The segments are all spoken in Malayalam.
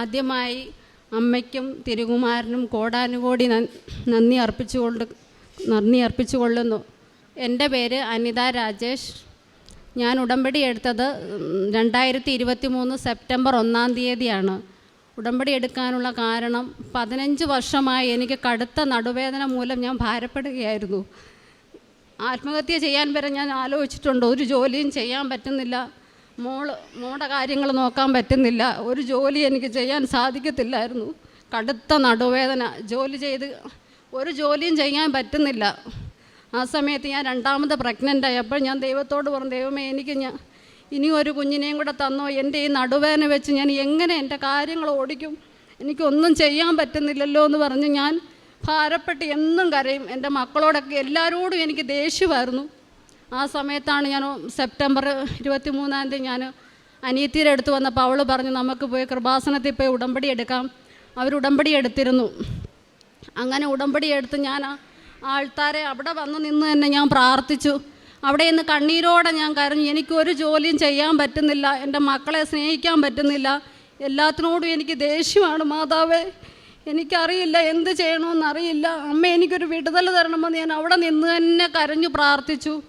ആദ്യമായി അമ്മയ്ക്കും തിരുകുമാരനും കോടാനുകോടി നന്ദി അർപ്പിച്ചുകൊണ്ട് നന്ദി അർപ്പിച്ചുകൊള്ളുന്നു. എന്റെ പേര് അനിത രാജേഷ്. ഞാൻ ഉടമ്പടി എടുത്തത് രണ്ടായിരത്തി ഇരുപത്തി മൂന്ന് സെപ്റ്റംബർ ഒന്നാം തീയതിയാണ്. ഉടമ്പടി എടുക്കാനുള്ള കാരണം പതിനഞ്ച് വർഷമായി എനിക്ക് കടുത്ത നടുവേദന മൂലം ഞാൻ ഭാരപ്പെടുകയായിരുന്നു. ആത്മഹത്യ ചെയ്യാൻ വരെ ഞാൻ ആലോചിച്ചിട്ടുണ്ട്. ഒരു ജോലിയും ചെയ്യാൻ പറ്റുന്നില്ല. മോൾ മോളുടെ കാര്യങ്ങൾ നോക്കാൻ പറ്റുന്നില്ല. ഒരു ജോലി എനിക്ക് ചെയ്യാൻ സാധിക്കത്തില്ലായിരുന്നു. കടുത്ത നടുവേദന. ജോലി ചെയ്ത് ഒരു ജോലിയും ചെയ്യാൻ പറ്റുന്നില്ല. ആ സമയത്ത് ഞാൻ രണ്ടാമത് പ്രഗ്നന്റ് ആയപ്പോൾ ഞാൻ ദൈവത്തോട് പറഞ്ഞു ദൈവമേ എനിക്ക് ഞാൻ ഇനി ഒരു കുഞ്ഞിനെയും കൂടെ തന്നോ? എന്റെ ഈ നടുവേദന വെച്ച് ഞാൻ എങ്ങനെ എന്റെ കാര്യങ്ങൾ ഓടിക്കും? എനിക്കൊന്നും ചെയ്യാൻ പറ്റുന്നില്ലല്ലോ എന്ന് പറഞ്ഞ് ഞാൻ ഭാരപ്പെട്ട് എന്നും കരയും. എന്റെ മക്കളോടൊക്കെ എല്ലാവരോടും എനിക്ക് ദേഷ്യമായിരുന്നു. ആ സമയത്താണ് ഞാൻ സെപ്റ്റംബർ ഇരുപത്തി മൂന്നാം തീയതി ഞാൻ അനിയത്തിയുടെ അടുത്ത് വന്നപ്പോൾ അവൾ പറഞ്ഞു നമുക്ക് പോയി കൃപാസനത്തിൽ പോയി ഉടമ്പടി എടുക്കാം. അവർ ഉടമ്പടി എടുത്തിരുന്നു. അങ്ങനെ ഉടമ്പടി എടുത്ത് ഞാൻ ആ ആൾത്താരെ അവിടെ വന്ന് നിന്ന് തന്നെ ഞാൻ പ്രാർത്ഥിച്ചു. അവിടെ നിന്ന് കണ്ണീരോടെ ഞാൻ കരഞ്ഞു. എനിക്കൊരു ജോലിയും ചെയ്യാൻ പറ്റുന്നില്ല. എന്റെ മക്കളെ സ്നേഹിക്കാൻ പറ്റുന്നില്ല. എല്ലാത്തിനോടും എനിക്ക് ദേഷ്യമാണ് മാതാവേ. എനിക്കറിയില്ല എന്ത് ചെയ്യണമെന്നറിയില്ല അമ്മ എനിക്കൊരു വിടുതൽ തരണമെന്ന് ഞാൻ അവിടെ നിന്ന് തന്നെ കരഞ്ഞു പ്രാർത്ഥിച്ചു.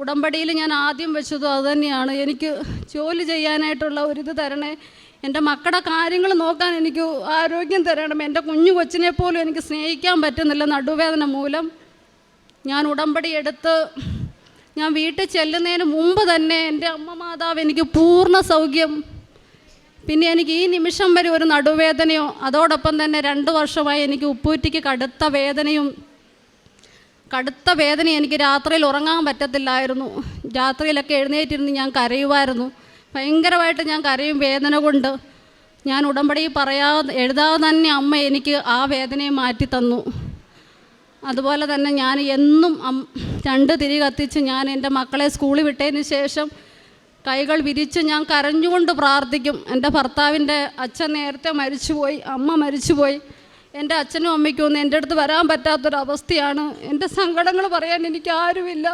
ഉടമ്പടിയിൽ ഞാൻ ആദ്യം വെച്ചതും അതുതന്നെയാണ് എനിക്ക് ജോലി ചെയ്യാനായിട്ടുള്ള ഒരിത് തരണേ. എന്റെ മക്കളുടെ കാര്യങ്ങൾ നോക്കാൻ എനിക്ക് ആരോഗ്യം തരണം. എന്റെ കുഞ്ഞു കൊച്ചിനെ പോലും എനിക്ക് സ്നേഹിക്കാൻ പറ്റുന്നില്ല നടുവേദന മൂലം. ഞാൻ ഉടമ്പടി എടുത്ത് ഞാൻ വീട്ടിൽ ചെല്ലുന്നതിന് മുമ്പ് തന്നെ എന്റെ അമ്മ മാതാവ് എനിക്ക് പൂർണ സൗഖ്യം. പിന്നെ എനിക്ക് ഈ നിമിഷം വരെ ഒരു നടുവേദനയോ അതോടൊപ്പം തന്നെ രണ്ട് വർഷമായി എനിക്ക് ഉപ്പൂറ്റിക്ക് കടുത്ത വേദനയും കടുത്ത വേദന എനിക്ക് രാത്രിയിൽ ഉറങ്ങാൻ പറ്റത്തില്ലായിരുന്നു. രാത്രിയിലൊക്കെ എഴുന്നേറ്റിരുന്ന് ഞാൻ കരയുമായിരുന്നു. ഭയങ്കരമായിട്ട് ഞാൻ കരയും വേദന കൊണ്ട്. ഞാൻ ഉടമ്പടി പറയാതെ എഴുതാതെ തന്നെ അമ്മ എനിക്ക് ആ വേദനയെ മാറ്റി തന്നു. അതുപോലെ തന്നെ ഞാൻ എന്നും രണ്ട് തിരി കത്തിച്ച് ഞാൻ എന്റെ മക്കളെ സ്കൂളിൽ വിട്ടതിന് ശേഷം കൈകൾ വിരിച്ച് ഞാൻ കരഞ്ഞുകൊണ്ട് പ്രാർത്ഥിക്കും. എന്റെ ഭർത്താവിന്റെ അച്ഛൻ നേരത്തെ മരിച്ചുപോയി അമ്മ മരിച്ചുപോയി. എന്റെ അച്ഛനും അമ്മയ്ക്കും ഒന്നും എന്റെ അടുത്ത് വരാൻ പറ്റാത്തൊരവസ്ഥയാണ്. എന്റെ സങ്കടങ്ങൾ പറയാൻ എനിക്ക് ആരുമില്ല.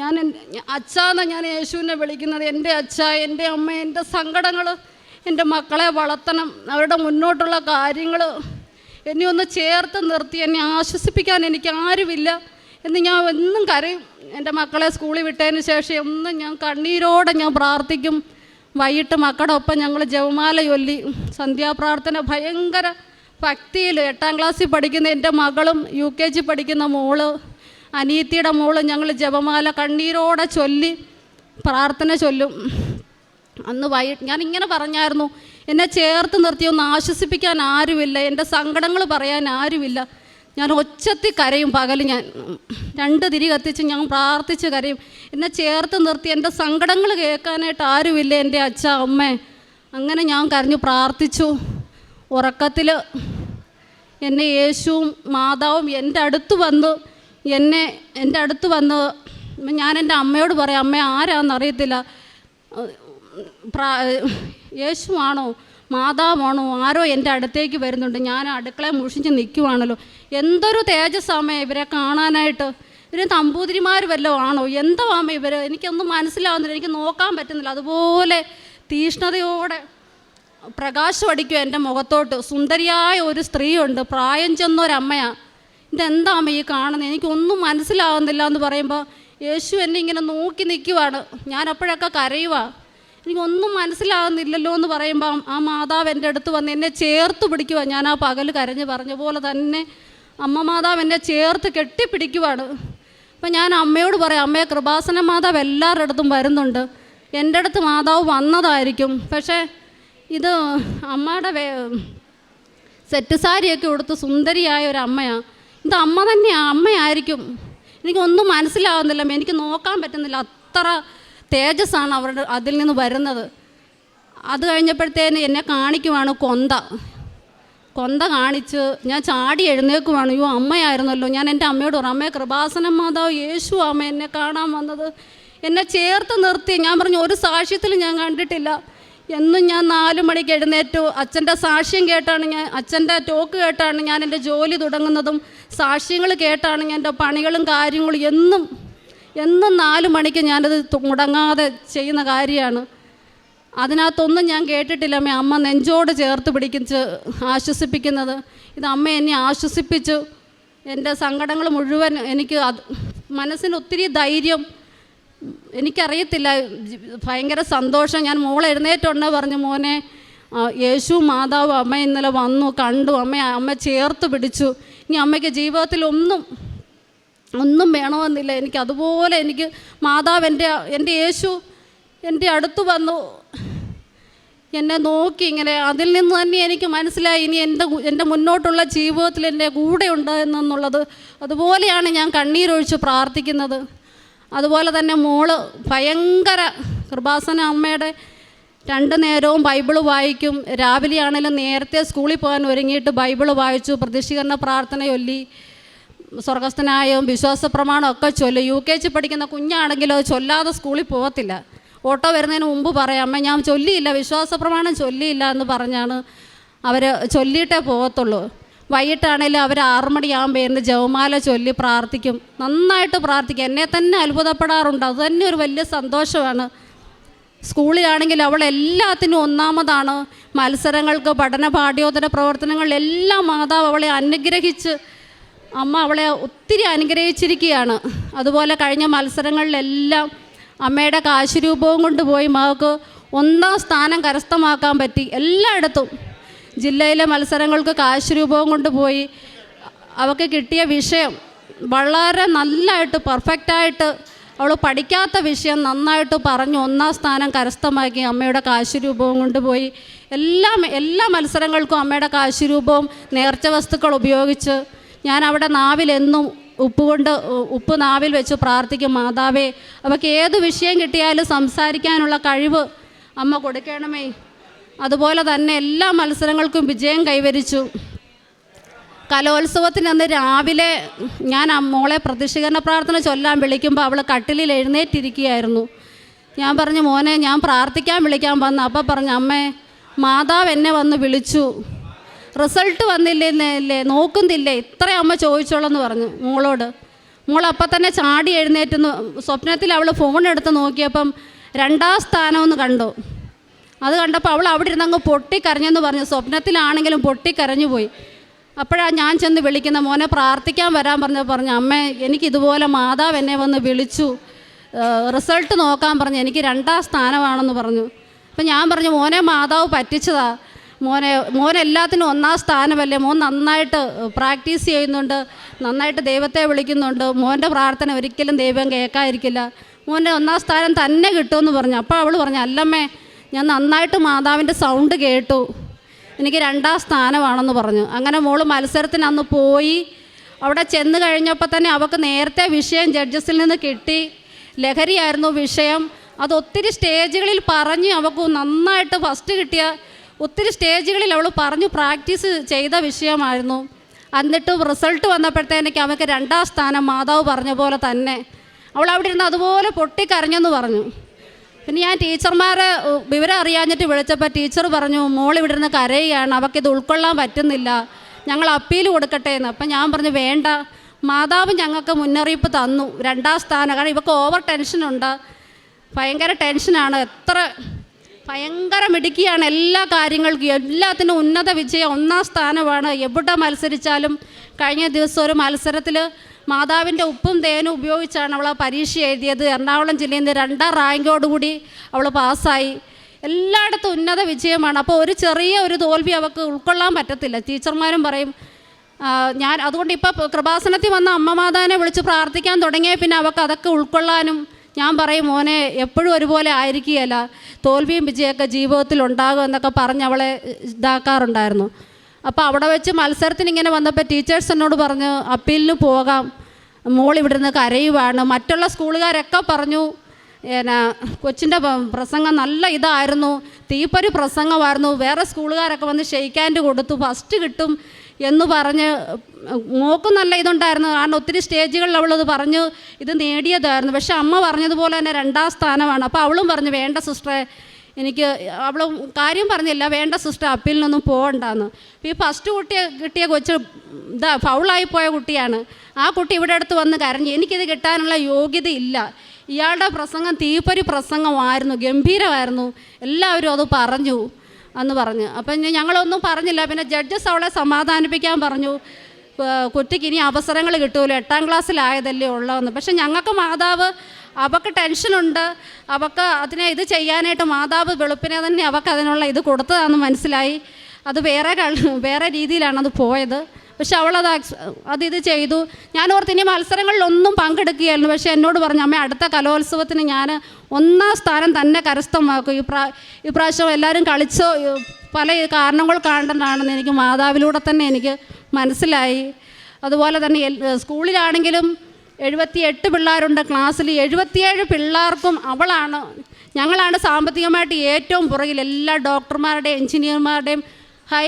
ഞാൻ അച്ഛാന്ന് ഞാൻ യേശുവിനെ വിളിക്കുന്നത്. എന്റെ അച്ഛ എന്റെ അമ്മ എന്റെ സങ്കടങ്ങൾ എന്റെ മക്കളെ വളർത്തണം അവരുടെ മുന്നോട്ടുള്ള കാര്യങ്ങൾ എന്നെ ഒന്ന് ചേർത്ത് നിർത്തി എന്നെ ആശ്വസിപ്പിക്കാൻ എനിക്ക് ആരുമില്ല എന്ന് ഞാൻ എന്നും കരയും. എന്റെ മക്കളെ സ്കൂളിൽ വിട്ടതിന് ശേഷം എന്നും ഞാൻ കണ്ണീരോടെ ഞാൻ പ്രാർത്ഥിക്കും. വൈകിട്ട് മക്കളുടെ ഒപ്പം ഞങ്ങൾ ജവമാല ചൊല്ലി സന്ധ്യാപ്രാർത്ഥന ഭയങ്കര ഭക്തിയിൽ എട്ടാം ക്ലാസ്സിൽ പഠിക്കുന്ന എന്റെ മകളും യു കെ ജി പഠിക്കുന്ന മോൾ അനീത്തിയുടെ മോൾ ഞങ്ങൾ ജപമാല കണ്ണീരോടെ ചൊല്ലി പ്രാർത്ഥന ചൊല്ലും. അന്ന് വൈകിട്ട് ഞാൻ ഇങ്ങനെ പറഞ്ഞായിരുന്നു എന്നെ ചേർത്ത് നിർത്തി ഒന്ന് ആശ്വസിപ്പിക്കാൻ ആരുമില്ല എന്റെ സങ്കടങ്ങൾ പറയാൻ ആരുമില്ല. ഞാൻ ഒച്ചത്തി കരയും പകൽ ഞാൻ. രണ്ട് തിരി കത്തിച്ച് ഞാൻ പ്രാർത്ഥിച്ച് കരയും. എന്നെ ചേർത്ത് നിർത്തി എന്റെ സങ്കടങ്ങൾ കേൾക്കാനായിട്ട് ആരുമില്ല എന്റെ അച്ഛ അമ്മ. അങ്ങനെ ഞാൻ കരഞ്ഞു പ്രാർത്ഥിച്ചു. ഉറക്കത്തിൽ എന്നെ യേശുവും മാതാവും എന്റെ അടുത്ത് വന്ന് എന്നെ എന്റെ അടുത്ത് വന്ന് ഞാൻ എന്റെ അമ്മയോട് പറയാം അമ്മ ആരാന്നറിയത്തില്ല പ്രാ യേശുവാണോ മാതാവാണോ ആരോ എന്റെ അടുത്തേക്ക് വരുന്നുണ്ട്. ഞാൻ അടുക്കള മുഷിഞ്ഞ് നിൽക്കുവാണല്ലോ. എന്തൊരു തേജസ്സാമേ ഇവരെ കാണാനായിട്ട്. ഇവർ തമ്പൂതിരിമാർ വല്ലതും ആണോ? എന്തോ ആമ ഇവർ എനിക്കൊന്നും മനസ്സിലാവുന്നില്ല. എനിക്ക് നോക്കാൻ പറ്റുന്നില്ല. അതുപോലെ തീഷ്ണതയോടെ പ്രകാശം അടിക്കും എന്റെ മുഖത്തോട്ട്. സുന്ദരിയായ ഒരു സ്ത്രീയുണ്ട്. പ്രായം ചെന്നൊരമ്മയാണ് ഇതെന്താമ്മ ഈ കാണുന്നത് എനിക്കൊന്നും മനസ്സിലാവുന്നില്ല എന്ന് പറയുമ്പോൾ യേശു എന്നെ ഇങ്ങനെ നോക്കി നിൽക്കുവാണ് ഞാൻ അപ്പോഴൊക്കെ കരയുക എനിക്കൊന്നും മനസ്സിലാവുന്നില്ലല്ലോ എന്ന് പറയുമ്പോൾ ആ മാതാവ് എന്റെ അടുത്ത് വന്ന് എന്നെ ചേർത്ത് പിടിക്കുക ഞാൻ ആ പകൽ കരഞ്ഞ് പറഞ്ഞ പോലെ തന്നെ അമ്മ മാതാവ് എന്നെ ചേർത്ത് കെട്ടിപ്പിടിക്കുവാണ്. അപ്പം ഞാൻ അമ്മയോട് പറയാം അമ്മയെ കൃപാസന മാതാവ് എല്ലാവരുടെ അടുത്തും വരുന്നുണ്ട്. എന്റെ അടുത്ത് മാതാവ് വന്നതായിരിക്കും. പക്ഷേ ഇത് അമ്മയുടെ വേ സെറ്റ് സാരിയൊക്കെ ഉടുത്ത് സുന്ദരിയായ ഒരു അമ്മയാണ് ഇത് അമ്മ തന്നെയാണ് അമ്മയായിരിക്കും. എനിക്കൊന്നും മനസ്സിലാവുന്നില്ല എനിക്ക് നോക്കാൻ പറ്റുന്നില്ല. അത്ര തേജസ്സാണ് അവരുടെ അതിൽ നിന്ന് വരുന്നത്. അത് കഴിഞ്ഞപ്പോഴത്തേന് എന്നെ കാണിക്കുവാണ് കൊന്ത. കൊന്ത കാണിച്ച് ഞാൻ ചാടി എഴുന്നേക്കുവാണ് അയ്യോ അമ്മയായിരുന്നല്ലോ. ഞാൻ എന്റെ അമ്മയോട് പറഞ്ഞു അമ്മയെ കൃപാസനം മാതാവ് യേശു അമ്മ എന്നെ കാണാൻ വന്നത്. എന്നെ ചേർത്ത് നിർത്തി. ഞാൻ പറഞ്ഞു ഒരു സാക്ഷ്യത്തിൽ ഞാൻ കണ്ടിട്ടില്ല. എന്നും ഞാൻ നാല് മണിക്ക് എഴുന്നേറ്റു. അച്ഛന്റെ സാക്ഷ്യം കേട്ടാണ് ഞാൻ അച്ഛന്റെ ടോക്ക് കേട്ടാണ് ഞാൻ എന്റെ ജോലി തുടങ്ങുന്നതും സാക്ഷ്യങ്ങൾ കേട്ടാണ് ഞാൻ എന്റെ പണികളും കാര്യങ്ങളും എന്നും എന്നും നാല് മണിക്ക് ഞാനത് മുടങ്ങാതെ ചെയ്യുന്ന കാര്യമാണ്. അതിനകത്തൊന്നും ഞാൻ കേട്ടിട്ടില്ല. അമ്മ അമ്മ നെഞ്ചോട് ചേർത്ത് പിടിക്കിച്ച് ആശ്വസിപ്പിക്കുന്നത്. ഇത് അമ്മ എന്നെ ആശ്വസിപ്പിച്ചു. എന്റെ സങ്കടങ്ങൾ മുഴുവൻ എനിക്ക് അത് മനസ്സിന് ഒത്തിരി ധൈര്യം എനിക്കറിയത്തില്ല. ഭയങ്കര സന്തോഷം. ഞാൻ മോൾ എഴുന്നേറ്റുണ്ട് പറഞ്ഞു മോനെ യേശു മാതാവ് അമ്മ ഇന്നലെ വന്നു കണ്ടു. അമ്മ അമ്മ ചേർത്ത് പിടിച്ചു. ഇനി അമ്മയ്ക്ക് ജീവിതത്തിൽ ഒന്നും ഒന്നും വേണമെന്നില്ല. എനിക്ക് അതുപോലെ എനിക്ക് മാതാവ് എന്റെ എന്റെ യേശു എന്റെ അടുത്ത് വന്നു. എന്നെ നോക്കി ഇങ്ങനെ അതിൽ നിന്ന് തന്നെ എനിക്ക് മനസ്സിലായി ഇനി എന്റെ എന്റെ മുന്നോട്ടുള്ള ജീവിതത്തിൽ എന്റെ ഉണ്ട് എന്നുള്ളത്. അതുപോലെയാണ് ഞാൻ കണ്ണീരൊഴിച്ച് പ്രാർത്ഥിക്കുന്നത്. അതുപോലെ തന്നെ മോൾ ഭയങ്കര കൃപാസന അമ്മയുടെ രണ്ട് നേരവും ബൈബിൾ വായിക്കും. രാവിലെ ആണെങ്കിലും നേരത്തെ സ്കൂളിൽ പോകാൻ ഒരുങ്ങിയിട്ട് ബൈബിൾ വായിച്ചു പ്രതിഷ്ഠീകരണ പ്രാർത്ഥനയൊല്ലി സ്വർഗസ്ഥനായും വിശ്വാസ പ്രമാണം ഒക്കെ ചൊല്ലു. യു കെ ജി പഠിക്കുന്ന കുഞ്ഞാണെങ്കിലും ചൊല്ലാതെ സ്കൂളിൽ പോകത്തില്ല. ഓട്ടോ വരുന്നതിന് മുമ്പ് പറയാം അമ്മ ഞാൻ ചൊല്ലിയില്ല വിശ്വാസ പ്രമാണം ചൊല്ലിയില്ല എന്ന് പറഞ്ഞാണ് അവർ ചൊല്ലിയിട്ടേ പോകത്തുള്ളൂ. വൈകിട്ടാണെങ്കിലും അവർ ആറുമണിയാകുമ്പോൾ എന്റെ ജവമാല ചൊല്ലി പ്രാർത്ഥിക്കും. നന്നായിട്ട് പ്രാർത്ഥിക്കും. എന്നെ തന്നെ അത്ഭുതപ്പെടാറുണ്ട്. അത് തന്നെ ഒരു വലിയ സന്തോഷമാണ്. സ്കൂളിലാണെങ്കിൽ അവൾ എല്ലാത്തിനും ഒന്നാമതാണ്. മത്സരങ്ങൾക്ക് പഠന പാഠ്യോത്തര പ്രവർത്തനങ്ങളിലെല്ലാം മാതാവ് അവളെ അനുഗ്രഹിച്ച് അമ്മ അവളെ ഒത്തിരി അനുഗ്രഹിച്ചിരിക്കുകയാണ്. അതുപോലെ കഴിഞ്ഞ മത്സരങ്ങളിലെല്ലാം അമ്മയുടെ കാശുരൂപവും കൊണ്ട് പോയി മകൾക്ക് ഒന്നാം സ്ഥാനം കരസ്ഥമാക്കാൻ പറ്റി. എല്ലായിടത്തും ജില്ലയിലെ മത്സരങ്ങൾക്ക് കാശുരൂപവും കൊണ്ട് കൊണ്ടുപോയി. അവൾക്ക് കിട്ടിയ വിഷയം വളരെ നല്ലതായിട്ട് പെർഫെക്റ്റായിട്ട് അവൾ പഠിക്കാത്ത വിഷയം നന്നായിട്ട് പറഞ്ഞു. ഒന്നാം സ്ഥാനം കരസ്ഥമാക്കി അമ്മയുടെ കാശുരൂപവും കൊണ്ടുപോയി. എല്ലാ എല്ലാ മത്സരങ്ങൾക്കും അമ്മയുടെ കാശുരൂപവും നേർച്ച വസ്തുക്കൾ ഉപയോഗിച്ച് ഞാൻ അവിടെ നാവിലെന്നും ഉപ്പ് കൊണ്ട് ഉപ്പ് നാവിൽ വെച്ച് പ്രാർത്ഥിക്കും മാതാവേ അവൾക്ക് ഏത് വിഷയം കിട്ടിയാലും സംസാരിക്കാനുള്ള കഴിവ് അമ്മ കൊടുക്കണമേ. അതുപോലെ തന്നെ എല്ലാ മത്സരങ്ങൾക്കും വിജയം കൈവരിച്ചു. കലോത്സവത്തിന് അന്ന് രാവിലെ ഞാൻ മോളെ പ്രതിഷ്ഠീകരണ പ്രാർത്ഥന ചൊല്ലാൻ വിളിക്കുമ്പോൾ അവൾ കട്ടിലിൽ എഴുന്നേറ്റിരിക്കുകയായിരുന്നു. ഞാൻ പറഞ്ഞു മോനെ ഞാൻ പ്രാർത്ഥിക്കാൻ വിളിക്കാൻ വന്നു. അപ്പം പറഞ്ഞു അമ്മേ മാതാവ് എന്നെ വന്ന് വിളിച്ചു. റിസൾട്ട് വന്നില്ലേ നോക്കുന്നില്ലേ? ഇത്ര അമ്മ ചോദിച്ചോളെന്ന് പറഞ്ഞു മോളോട്. മോൾ തന്നെ ചാടി എഴുന്നേറ്റ് സ്വപ്നത്തിൽ അവൾ ഫോൺ എടുത്ത് നോക്കിയപ്പം രണ്ടാം സ്ഥാനമെന്ന് കണ്ടു. അത് കണ്ടപ്പോൾ അവൾ അവിടെ ഇരുന്ന് അങ്ങ് പൊട്ടിക്കരഞ്ഞെന്ന് പറഞ്ഞു. സ്വപ്നത്തിലാണെങ്കിലും പൊട്ടിക്കരഞ്ഞു പോയി അപ്പോഴാണ് ഞാൻ ചെന്ന് വിളിക്കുന്ന മോനെ പ്രാർത്ഥിക്കാൻ വരാൻ പറഞ്ഞ പറഞ്ഞു അമ്മേ എനിക്കിതുപോലെ മാതാവ് എന്നെ വന്ന് വിളിച്ചു. റിസൾട്ട് നോക്കാൻ പറഞ്ഞു. എനിക്ക് രണ്ടാം സ്ഥാനമാണെന്ന് പറഞ്ഞു. അപ്പം ഞാൻ പറഞ്ഞു മോനെ മാതാവ് പറ്റിച്ചതാ. മോനെ മോൻ എല്ലാത്തിനും ഒന്നാം സ്ഥാനമല്ലേ. മോൻ നന്നായിട്ട് പ്രാക്ടീസ് ചെയ്യുന്നുണ്ട്. നന്നായിട്ട് ദൈവത്തെ വിളിക്കുന്നുണ്ട്. മോന്റെ പ്രാർത്ഥന ഒരിക്കലും ദൈവം കേൾക്കാതിരിക്കില്ല. മോന്റെ ഒന്നാം സ്ഥാനം തന്നെ കിട്ടുമെന്ന് പറഞ്ഞു. അപ്പോൾ അവൾ പറഞ്ഞു അല്ലമ്മേ ഞാൻ നന്നായിട്ട് മാതാവിന്റെ സൗണ്ട് കേട്ടു. എനിക്ക് രണ്ടാം സ്ഥാനമാണെന്ന് പറഞ്ഞു. അങ്ങനെ മോൾ മത്സരത്തിന് അന്ന് പോയി. അവിടെ ചെന്ന് കഴിഞ്ഞപ്പോൾ തന്നെ അവൾക്ക് നേരത്തെ വിഷയം ജഡ്ജസിൽ നിന്ന് കിട്ടി. ലഹരിയായിരുന്നു വിഷയം. അത് ഒത്തിരി സ്റ്റേജുകളിൽ പറഞ്ഞ് അവൾക്ക് നന്നായിട്ട് ഫസ്റ്റ് കിട്ടിയ ഒത്തിരി സ്റ്റേജുകളിൽ അവൾ പറഞ്ഞു പ്രാക്ടീസ് ചെയ്ത വിഷയമായിരുന്നു. എന്നിട്ട് റിസൾട്ട് വന്നപ്പോഴത്തേക്ക് അവൾക്ക് രണ്ടാം സ്ഥാനം മാതാവ് പറഞ്ഞ പോലെ തന്നെ. അവൾ അവിടെ ഇരുന്ന് അതുപോലെ പൊട്ടിക്കരഞ്ഞെന്ന് പറഞ്ഞു. പിന്നെ ഞാൻ ടീച്ചർമാരെ വിവരം അറിയാഞ്ഞിട്ട് വിളിച്ചപ്പോൾ ടീച്ചർ പറഞ്ഞു മോൾ ഇവിടെ നിന്ന് കരയുകയാണ് അവൾക്കിത് ഉൾക്കൊള്ളാൻ പറ്റുന്നില്ല. ഞങ്ങൾ അപ്പീൽ കൊടുക്കട്ടെ എന്ന്. അപ്പം ഞാൻ പറഞ്ഞു വേണ്ട. മാതാവ് ഞങ്ങൾക്ക് മുന്നറിയിപ്പ് തന്നു. രണ്ടാം സ്ഥാനം. കാരണം ഇവൾക്ക് ഓവർ ടെൻഷനുണ്ട് ഭയങ്കര ടെൻഷനാണ് എത്ര ഭയങ്കര മിടുക്കിയാണ് എല്ലാ കാര്യങ്ങൾക്കും. എല്ലാത്തിനും ഉന്നത വിജയം. ഒന്നാം സ്ഥാനമാണ്. എവിടെ മത്സരിച്ചാലും കഴിഞ്ഞ ദിവസം ഒരു മത്സരത്തിൽ മാതാവിന്റെ ഉപ്പും തേനും ഉപയോഗിച്ചാണ് അവൾ ആ പരീക്ഷ എഴുതിയത്. എറണാകുളം ജില്ലയിൽ നിന്ന് രണ്ടാം റാങ്കോടുകൂടി അവൾ പാസ്സായി. എല്ലായിടത്തും ഉന്നത വിജയമാണ്. അപ്പോൾ ഒരു ചെറിയ ഒരു തോൽവി അവൾക്ക് ഉൾക്കൊള്ളാൻ പറ്റത്തില്ല. ടീച്ചർമാരും പറയും ഞാൻ അതുകൊണ്ട് ഇപ്പോൾ കൃപാസനത്തിൽ വന്ന അമ്മ മാതാവിനെ വിളിച്ച് പ്രാർത്ഥിക്കാൻ തുടങ്ങിയ പിന്നെ അവൾക്ക് അതൊക്കെ ഉൾക്കൊള്ളാനും ഞാൻ പറയും മോനെ എപ്പോഴും ഒരുപോലെ ആയിരിക്കുകയല്ല. തോൽവിയും വിജയമൊക്കെ ജീവിതത്തിൽ ഉണ്ടാകും എന്നൊക്കെ പറഞ്ഞ് അവളെ ഇതാക്കാറുണ്ടായിരുന്നു. അപ്പോൾ അവിടെ വെച്ച് മത്സരത്തിന് ഇങ്ങനെ വന്നപ്പോൾ ടീച്ചേഴ്സ് എന്നോട് പറഞ്ഞു അപ്പീലിന് പോകാം. മോൾ ഇവിടെ നിന്ന് കരയുവാണ്. മറ്റുള്ള സ്കൂളുകാരൊക്കെ പറഞ്ഞു എന്നാ കൊച്ചിന്റെ പ്രസംഗം നല്ല ഇതായിരുന്നു. തീപ്പൊരു പ്രസംഗമായിരുന്നു. വേറെ സ്കൂളുകാരൊക്കെ വന്ന് ഷെയ്ക്കാൻഡ് കൊടുത്തു. ഫസ്റ്റ് കിട്ടും എന്ന് പറഞ്ഞ് മോക്കും നല്ല ഇതുണ്ടായിരുന്നു. കാരണം ഒത്തിരി സ്റ്റേജുകളിൽ അവളത് പറഞ്ഞു ഇത് നേടിയതായിരുന്നു. പക്ഷെ അമ്മ പറഞ്ഞതുപോലെ തന്നെ രണ്ടാം സ്ഥാനമാണ്. അപ്പോൾ അവളും പറഞ്ഞു വേണ്ട സിസ്റ്ററെ എനിക്ക് അവൾ കാര്യം പറഞ്ഞില്ല വേണ്ട സിസ്റ്റർ അപ്പീലിനൊന്നും പോകണ്ടെന്ന് ഈ ഫസ്റ്റ് കുട്ടിയെ കിട്ടിയ കൊച്ച് ഇതാ ഫൗളായി പോയ കുട്ടിയാണ്. ആ കുട്ടി ഇവിടെ അടുത്ത് വന്ന് കരഞ്ഞു എനിക്കിത് കിട്ടാനുള്ള യോഗ്യതയില്ല ഇയാളുടെ പ്രസംഗം തീപ്പൊരി പ്രസംഗമായിരുന്നു ഗംഭീരമായിരുന്നു. എല്ലാവരും അത് പറഞ്ഞു എന്ന് പറഞ്ഞു. അപ്പം ഞങ്ങളൊന്നും പറഞ്ഞില്ല. പിന്നെ ജഡ്ജസ് അവളെ സമാധാനിപ്പിക്കാൻ പറഞ്ഞു. കുട്ടിക്ക് ഇനി അവസരങ്ങൾ കിട്ടുമല്ലോ എട്ടാം ക്ലാസ്സിലായതല്ലേ ഉള്ളതെന്ന്. പക്ഷെ ഞങ്ങൾക്ക് മാതാവ് അവൾക്ക് ടെൻഷനുണ്ട്. അവൾക്ക് അതിനെ ഇത് ചെയ്യാനായിട്ട് മാതാവ് വെളുപ്പിനെ തന്നെ അവൾക്ക് അതിനുള്ള ഇത് കൊടുത്തതാണെന്ന് മനസ്സിലായി. അത് വേറെ വേറെ രീതിയിലാണ് അത് പോയത്. പക്ഷെ അവളത് അത് ഇത് ചെയ്തു. ഞാൻ ഓർത്ത് ഇനി മത്സരങ്ങളിലൊന്നും പങ്കെടുക്കുകയായിരുന്നു. പക്ഷെ എന്നോട് പറഞ്ഞു അമ്മ അടുത്ത കലോത്സവത്തിന് ഞാൻ ഒന്നാം സ്ഥാനം തന്നെ കരസ്ഥമാക്കും. ഈ പ്രാ ഈ പ്രാവശ്യം എല്ലാവരും കളിച്ചോ പല കാരണങ്ങൾ കാണേണ്ടതാണെന്ന് എനിക്ക് മാതാവിലൂടെ തന്നെ എനിക്ക് മനസ്സിലായി. അതുപോലെ തന്നെ സ്കൂളിലാണെങ്കിലും എഴുപത്തി എട്ട് പിള്ളേരുണ്ട് ക്ലാസ്സിൽ. എഴുപത്തിയേഴ് പിള്ളേർക്കും അവളാണ്. ഞങ്ങളാണ് സാമ്പത്തികമായിട്ട് ഏറ്റവും പുറകിൽ എല്ലാ ഡോക്ടർമാരുടെയും എഞ്ചിനീയർമാരുടെയും ഹൈ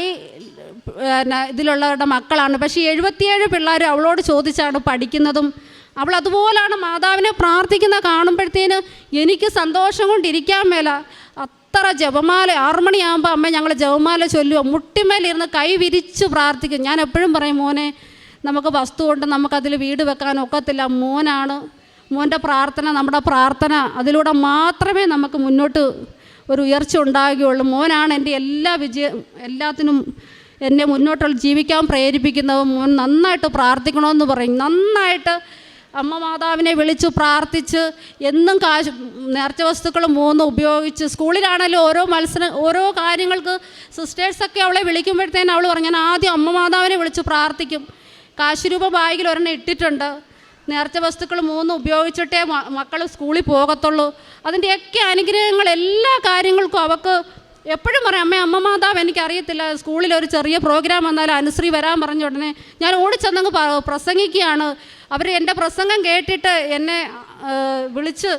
ഇതിലുള്ളവരുടെ മക്കളാണ്. പക്ഷേ എഴുപത്തിയേഴ് പിള്ളേർ അവളോട് ചോദിച്ചാണ് പഠിക്കുന്നതും. അവൾ അതുപോലാണ് മാതാവിനെ പ്രാർത്ഥിക്കുന്ന കാണുമ്പോഴത്തേന് എനിക്ക് സന്തോഷം കൊണ്ടിരിക്കാൻ മേല. അത്ര ജപമാല ആറു മണിയാകുമ്പോൾ അമ്മ ഞങ്ങൾ ജപമാല ചൊല്ലുക മുട്ടിമേലിരുന്ന് കൈ വിരിച്ച് പ്രാർത്ഥിക്കും. ഞാൻ എപ്പോഴും പറയും മോനെ നമുക്ക് വസ്തു കൊണ്ട് നമുക്കതിൽ വീട് വെക്കാൻ ഒക്കത്തില്ല. മോനാണ്. മോന്റെ പ്രാർത്ഥന നമ്മുടെ പ്രാർത്ഥന അതിലൂടെ മാത്രമേ നമുക്ക് മുന്നോട്ട് ഒരു ഉയർച്ച ഉണ്ടാകുകയുള്ളൂ. മോനാണ് എന്റെ എല്ലാ വിജയ എല്ലാത്തിനും എന്നെ മുന്നോട്ടുള്ള ജീവിക്കാൻ പ്രേരിപ്പിക്കുന്നത്. മോൻ നന്നായിട്ട് പ്രാർത്ഥിക്കണമെന്ന് പറയും. നന്നായിട്ട് അമ്മ മാതാവിനെ വിളിച്ച് പ്രാർത്ഥിച്ച് എന്നും കാശ് നേർച്ച വസ്തുക്കൾ മൂന്ന് ഉപയോഗിച്ച് സ്കൂളിലാണെങ്കിലും ഓരോ മത്സരം ഓരോ കാര്യങ്ങൾക്ക് സിസ്റ്റേഴ്സൊക്കെ അവളെ വിളിക്കുമ്പോഴത്തേനും അവൾ പറഞ്ഞു ഞാൻ ആദ്യം അമ്മ മാതാവിനെ വിളിച്ച് പ്രാർത്ഥിക്കും. കാശ് രൂപ ബാഗിൽ ഒരെണ്ണം ഇട്ടിട്ടുണ്ട്. നേർച്ച വസ്തുക്കൾ മൂന്ന് ഉപയോഗിച്ചിട്ടേ മക്കൾ സ്കൂളിൽ പോകത്തുള്ളൂ. അതിന്റെയൊക്കെ അനുഗ്രഹങ്ങൾ എല്ലാ കാര്യങ്ങൾക്കും അവൾക്ക് എപ്പോഴും പറയും അമ്മ അമ്മ മാതാവ് എനിക്കറിയത്തില്ല. സ്കൂളിൽ ഒരു ചെറിയ പ്രോഗ്രാം വന്നാൽ അനുശ്രീ വരാൻ പറഞ്ഞ ഉടനെ ഞാൻ ഓടിച്ചെന്നങ്ങ് പ്രസംഗിക്കുകയാണ്. അവർ എന്റെ പ്രസംഗം കേട്ടിട്ട് എന്നെ വിളിച്ച്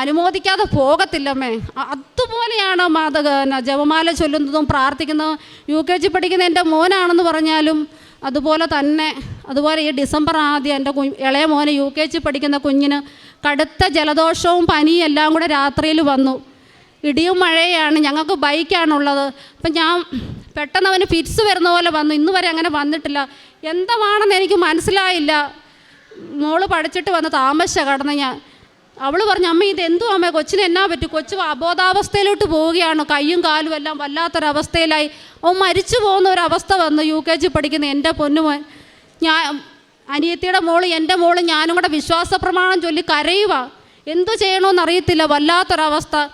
അനുമോദിക്കാതെ പോകത്തില്ലമ്മേ അതുപോലെയാണ് എന്നാ ജപമാല ചൊല്ലുന്നതും പ്രാർത്ഥിക്കുന്നതും. യു കെ ജി പഠിക്കുന്ന എന്റെ മോനാണെന്ന് പറഞ്ഞാലും അതുപോലെ തന്നെ അതുപോലെ ഈ ഡിസംബർ ആദ്യം എന്റെ ഇളയ മോനെ യു കെ ജി പഠിക്കുന്ന കുഞ്ഞിന് കടുത്ത ജലദോഷവും പനിയും എല്ലാം കൂടെ രാത്രിയിൽ വന്നു. ഇടിയും മഴയാണ് ഞങ്ങൾക്ക് ബൈക്കാണുള്ളത്. അപ്പം ഞാൻ പെട്ടെന്ന് അവന് ഫിറ്റ്സ് വരുന്ന പോലെ വന്നു. ഇന്ന് വരെ അങ്ങനെ വന്നിട്ടില്ല. എന്താണെന്ന് എനിക്ക് മനസ്സിലായില്ല. മോൾ പഠിച്ചിട്ട് വന്ന് താമസിച്ച കടന്ന് ഞാൻ. അവൾ പറഞ്ഞു അമ്മ ഇത് എന്തോ അമ്മ? കൊച്ചിന് എന്നാ പറ്റും? കൊച്ചു അബോധാവസ്ഥയിലോട്ട് പോവുകയാണ്. കയ്യും കാലും എല്ലാം വല്ലാത്തൊരവസ്ഥയിലായി. അവൻ മരിച്ചു പോകുന്ന ഒരവസ്ഥ വന്നു യു കെ ജി പഠിക്കുന്ന എന്റെ പൊന്നുമോൻ ഞാൻ അനിയത്തിയുടെ മോൾ എന്റെ മോൾ ഞാനും കൂടെ വിശ്വാസ പ്രമാണം ചൊല്ലി കരയുക എന്തു ചെയ്യണമെന്ന് അറിയത്തില്ല വല്ലാത്തൊരവസ്ഥ.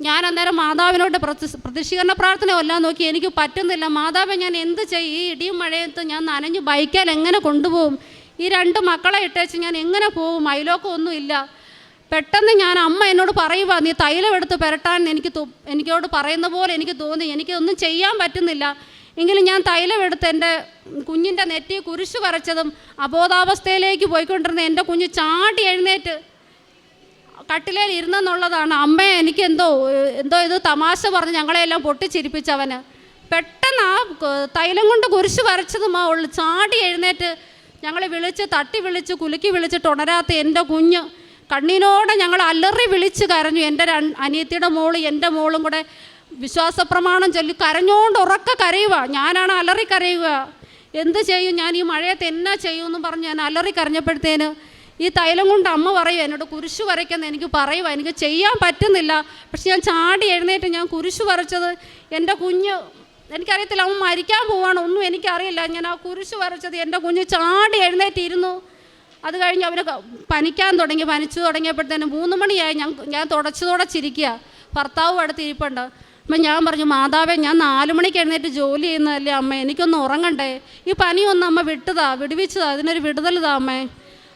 ഞാൻ അന്നേരം മാതാവിനോട് പ്രതി- പ്രതിഷ്ഠീകരണ പ്രാർത്ഥന എല്ലാം നോക്കി. എനിക്ക് പറ്റുന്നില്ല. മാതാവ് ഞാൻ എന്ത് ചെയ്യും? ഈ ഇടിയും മഴയത്ത് ഞാൻ നനഞ്ഞ് ബൈക്കാൽ എങ്ങനെ കൊണ്ടുപോകും? ഈ രണ്ട് മക്കളെ ഇട്ടേച്ച് ഞാൻ എങ്ങനെ പോവും? അയലോക്കം ഒന്നുമില്ല പെട്ടെന്ന് ഞാൻ അമ്മ എന്നോട് പറയുക നീ തൈലം എടുത്ത് പുരട്ടാൻ എനിക്ക് എനിക്കോട് പറയുന്ന പോലെ എനിക്ക് തോന്നി. എനിക്കൊന്നും ചെയ്യാൻ പറ്റുന്നില്ല. എങ്കിലും ഞാൻ തൈലം എടുത്ത് എന്റെ കുഞ്ഞിന്റെ നെറ്റി കുരിശ് വരച്ചതും അബോധാവസ്ഥയിലേക്ക് പോയിക്കൊണ്ടിരുന്ന എന്റെ കുഞ്ഞ് ചാടി എഴുന്നേറ്റ് കട്ടിലേൽ ഇരുന്നെന്നുള്ളതാണ്. അമ്മ എനിക്ക് എന്തോ എന്തോ ഇത് തമാശ പറഞ്ഞ് ഞങ്ങളെയെല്ലാം പൊട്ടിച്ചിരിപ്പിച്ചവന്. പെട്ടെന്ന് ആ തൈലം കൊണ്ട് കുരിശ് വരച്ചതും ആ ഉള്ളു ചാടി എഴുന്നേറ്റ് ഞങ്ങളെ വിളിച്ച് തട്ടി വിളിച്ച് കുലുക്കി വിളിച്ചിട്ട് ഉണരാത്ത എന്റെ കുഞ്ഞ് കണ്ണീനോടെ ഞങ്ങൾ അലറി വിളിച്ച് കരഞ്ഞു. എന്റെ അനിയത്തിയുടെ മോൾ എന്റെ മോളും കൂടെ വിശ്വാസപ്രമാണം ചൊല്ലി കരഞ്ഞോണ്ട് ഉറക്ക കരയുക. ഞാനാണ് അലറി കരയുക. എന്ത് ചെയ്യും? ഞാൻ ഈ മഴയത്ത് എന്നാ ചെയ്യുമെന്ന് പറഞ്ഞ് ഞാൻ അലറി കരഞ്ഞപ്പോഴത്തേന് ഈ തൈലം കൊണ്ട് അമ്മ പറയും എന്നോട് കുരിശു വരയ്ക്കുന്ന എനിക്ക് പറയുക. എനിക്ക് ചെയ്യാൻ പറ്റുന്നില്ല. പക്ഷെ ഞാൻ ചാടി എഴുന്നേറ്റ് ഞാൻ കുരിശു വരച്ചത് എന്റെ കുഞ്ഞ് എനിക്കറിയത്തില്ല അവൻ മരിക്കാൻ പോവാണ്. ഒന്നും എനിക്കറിയില്ല. ഞാൻ ആ കുരിശ് വരച്ചത് എന്റെ കുഞ്ഞ് ചാടി എഴുന്നേറ്റിരുന്നു. അത് കഴിഞ്ഞ് അവന് പനിക്കാൻ തുടങ്ങി. പനിച്ചു തുടങ്ങിയപ്പോഴത്തേനും മൂന്ന് മണിയായി. ഞാൻ ഞാൻ തുടച്ചു തുടച്ചിരിക്കുക ഭർത്താവ് അടുത്ത് ഇരിപ്പുണ്ട്. അപ്പം ഞാൻ പറഞ്ഞു മാതാവേ ഞാൻ നാല് മണിക്ക് എഴുന്നേറ്റ് ജോലി ചെയ്യുന്നതല്ലേ അമ്മ? എനിക്കൊന്ന് ഉറങ്ങണ്ടേ? ഈ പനിയൊന്ന് അമ്മ വിട്ടതാ വിടുവിച്ചതാ. അതിനൊരു വിടുതൽ താ അമ്മേ.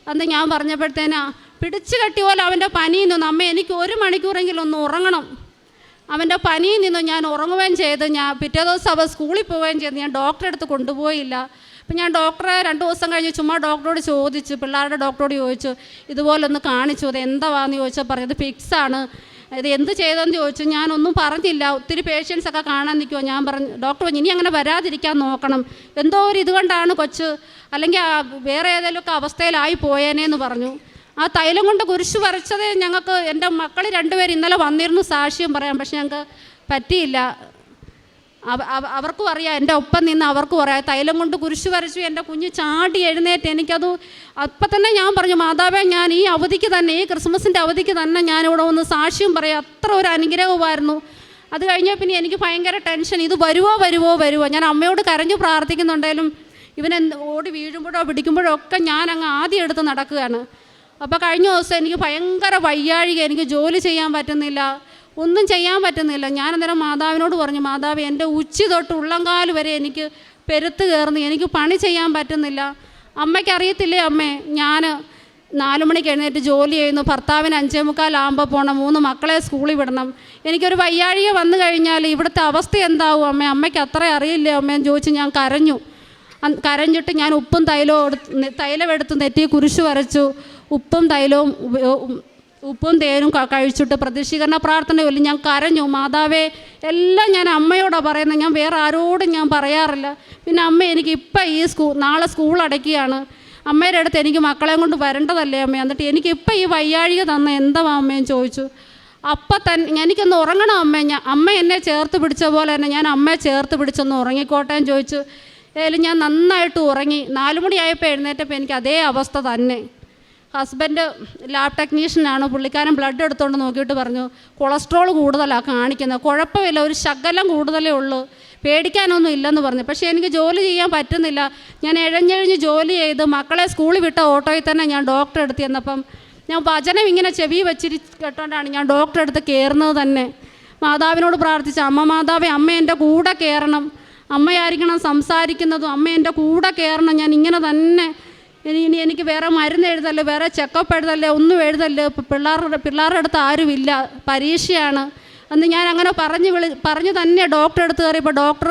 അന്ന് ഞാൻ പറഞ്ഞപ്പോഴത്തേനാ പിടിച്ചു കെട്ടിയ പോലെ അവന്റെ പനിയിൽ നിന്ന് അമ്മ എനിക്ക് ഒരു മണിക്കൂറെങ്കിലും ഒന്ന് ഉറങ്ങണം. അവന്റെ പനിയിൽ നിന്ന് ഞാൻ ഉറങ്ങുകയും ചെയ്ത് ഞാൻ പിറ്റേ ദിവസം അവൻ സ്കൂളിൽ പോവുകയും ചെയ്ത് ഞാൻ ഡോക്ടറെ അടുത്ത് കൊണ്ടുപോയില്ല. അപ്പം ഞാൻ ഡോക്ടറെ രണ്ട് ദിവസം കഴിഞ്ഞ് ചുമ്മാ ഡോക്ടറോട് ചോദിച്ചു പിള്ളേരുടെ ഡോക്ടറോട് ചോദിച്ചു ഇതുപോലെ ഒന്ന് കാണിച്ചു അത് എന്താവാന്ന് ചോദിച്ചാൽ പറഞ്ഞത് ഫിക്സാണ്. ഇത് എന്ത് ചെയ്തെന്ന് ചോദിച്ചു. ഞാനൊന്നും പറഞ്ഞില്ല. ഒത്തിരി പേഷ്യൻസ് ഒക്കെ കാണാൻ നിൽക്കുമോ ഞാൻ പറഞ്ഞു ഡോക്ടർ ഇനി അങ്ങനെ വരാതിരിക്കാൻ നോക്കണം. എന്തോ ഒരു ഇതുകൊണ്ടാണ് കൊച്ച് അല്ലെങ്കിൽ വേറെ ഏതെങ്കിലുമൊക്കെ അവസ്ഥയിലായി പോയേനേന്ന് പറഞ്ഞു. ആ തൈലം കൊണ്ട് കുരിശ് വരച്ചത് ഞങ്ങൾക്ക് എന്റെ മക്കൾ രണ്ടുപേരും ഇന്നലെ വന്നിരുന്നു സാക്ഷ്യം പറയാം പക്ഷെ ഞങ്ങൾക്ക് പറ്റിയില്ല. അവ- അവ- അവർക്കും അറിയാം എന്റെ ഒപ്പം നിന്ന് അവർക്കും അറിയാം. തൈലം കൊണ്ട് കുരിശ് വരച്ചു എന്റെ കുഞ്ഞ് ചാടി എഴുന്നേറ്റ് എനിക്കത് അപ്പം തന്നെ ഞാൻ പറഞ്ഞു മാതാവേ ഞാൻ ഈ അവധിക്ക് തന്നെ ഈ ക്രിസ്മസിന്റെ അവധിക്ക് തന്നെ ഞാനിവിടെ ഒന്ന് സാക്ഷ്യം പറയാം. അത്ര ഒരു അനുഗ്രഹമായിരുന്നു. അത് കഴിഞ്ഞാൽ പിന്നെ എനിക്ക് ഭയങ്കര ടെൻഷൻ ഇത് വരുവോ വരുവോ വരുവോ? ഞാൻ അമ്മയോട് കരഞ്ഞു പ്രാർത്ഥിക്കുന്നുണ്ടെങ്കിലും ഇവൻ ഓടി വീഴുമ്പോഴോ പിടിക്കുമ്പോഴോ ഒക്കെ ഞാൻ അങ്ങ് ആദ്യം എടുത്ത് നടക്കുകയാണ്. അപ്പോൾ കഴിഞ്ഞ ദിവസം എനിക്ക് ഭയങ്കര വയ്യാഴിക എനിക്ക് ജോലി ചെയ്യാൻ പറ്റുന്നില്ല ഒന്നും ചെയ്യാൻ പറ്റുന്നില്ല. ഞാൻ അന്നേരം മാതാവിനോട് പറഞ്ഞു മാതാവ് എന്റെ ഉച്ചി തൊട്ട് ഉള്ളംകാൽ വരെ എനിക്ക് പെരുത്ത് കയറുന്നു എനിക്ക് പണി ചെയ്യാൻ പറ്റുന്നില്ല. അമ്മയ്ക്കറിയത്തില്ലേ അമ്മേ ഞാൻ നാലു മണിക്ക് എഴുന്നേറ്റ് ജോലി ചെയ്യുന്നു ഭർത്താവിന് അഞ്ചേ മുക്കാലാകുമ്പോൾ പോകണം മൂന്ന് മക്കളെ സ്കൂളിൽ വിടണം. എനിക്കൊരു വയ്യാഴിക വന്നു കഴിഞ്ഞാൽ ഇവിടുത്തെ അവസ്ഥ എന്താവും അമ്മേ? അമ്മയ്ക്ക് അത്ര അറിയില്ലേ അമ്മയെന്ന് ചോദിച്ച് ഞാൻ കരഞ്ഞു. കരഞ്ഞിട്ട് ഞാൻ ഉപ്പും തൈലവും എടുത്ത് തൈലം എടുത്ത് നെറ്റി കുരിശ് വരച്ചു. ഉപ്പും തൈലവും ഉപ്പും തേനും കഴിച്ചിട്ട് പ്രതീക്ഷീകരണ പ്രാർത്ഥന ചൊല്ലി ഞാൻ കരഞ്ഞു. മാതാവേ എല്ലാം ഞാൻ അമ്മയോടാണ് പറയുന്നത് ഞാൻ വേറെ ആരോടും ഞാൻ പറയാറില്ല. പിന്നെ അമ്മ എനിക്ക് ഇപ്പം ഈ സ്കൂ നാളെ സ്കൂൾ അടയ്ക്കുകയാണ്. അമ്മയുടെ അടുത്ത് എനിക്ക് മക്കളെയും കൊണ്ട് വരേണ്ടതല്ലേ അമ്മ? എന്നിട്ട് എനിക്ക് ഇപ്പം ഈ വയ്യാഴിക തന്ന എന്താ അമ്മയും ചോദിച്ചു. അപ്പം തന്നെ എനിക്കൊന്ന് ഉറങ്ങണം അമ്മ. ഞാൻ അമ്മ എന്നെ ചേർത്ത് പിടിച്ച പോലെ തന്നെ ഞാൻ അമ്മയെ ചേർത്ത് പിടിച്ചൊന്ന് ഉറങ്ങിക്കോട്ടെ ചോദിച്ചു. ഏതായാലും ഞാൻ നന്നായിട്ട് ഉറങ്ങി. നാലുമണിയായപ്പോൾ എഴുന്നേറ്റപ്പോൾ എനിക്ക് അതേ അവസ്ഥ തന്നെ. ഹസ്ബൻഡ് ലാബ് ടെക്നീഷ്യനാണ് പുള്ളിക്കാരൻ ബ്ലഡ് എടുത്തുകൊണ്ട് നോക്കിയിട്ട് പറഞ്ഞു കൊളസ്ട്രോൾ കൂടുതലാണ് കാണിക്കുന്നത് കുഴപ്പമില്ല ഒരു ശകലം കൂടുതലേ ഉള്ളൂ. പേടിക്കാനൊന്നും ഇല്ലെന്ന് പറഞ്ഞു. പക്ഷേ എനിക്ക് ജോലി ചെയ്യാൻ പറ്റുന്നില്ല. ഞാൻ എഴഞ്ഞെഴിഞ്ഞ് ജോലി ചെയ്ത് മക്കളെ സ്കൂളിൽ വിട്ട ഓട്ടോയിൽ തന്നെ ഞാൻ ഡോക്ടറെ എടുത്തി ചെന്നപ്പം ഞാൻ വചനം ഇങ്ങനെ ചെവി വെച്ചിരി കേട്ടോണ്ടാണ് ഞാൻ ഡോക്ടറെ അടുത്ത് കയറുന്നത് തന്നെ. മാതാവിനോട് പ്രാർത്ഥിച്ച അമ്മ മാതാവേ അമ്മ എന്റെ കൂടെ കയറണം അമ്മയായിരിക്കണം സംസാരിക്കുന്നതും. അമ്മ എന്റെ കൂടെ കയറണം ഞാൻ ഇങ്ങനെ തന്നെ ഇനി ഇനി എനിക്ക് വേറെ മരുന്ന് എഴുതല്ലേ വേറെ ചെക്കപ്പ് എഴുതല്ലേ ഒന്നും എഴുതല്ലേ പിള്ളേരുടെ പിള്ളേരുടെ അടുത്ത് ആരുമില്ല പരീക്ഷയാണ്. അന്ന് ഞാൻ അങ്ങനെ പറഞ്ഞ് വിളി പറഞ്ഞ് തന്നെ ഡോക്ടറെ അടുത്ത് കയറിയപ്പോൾ ഡോക്ടർ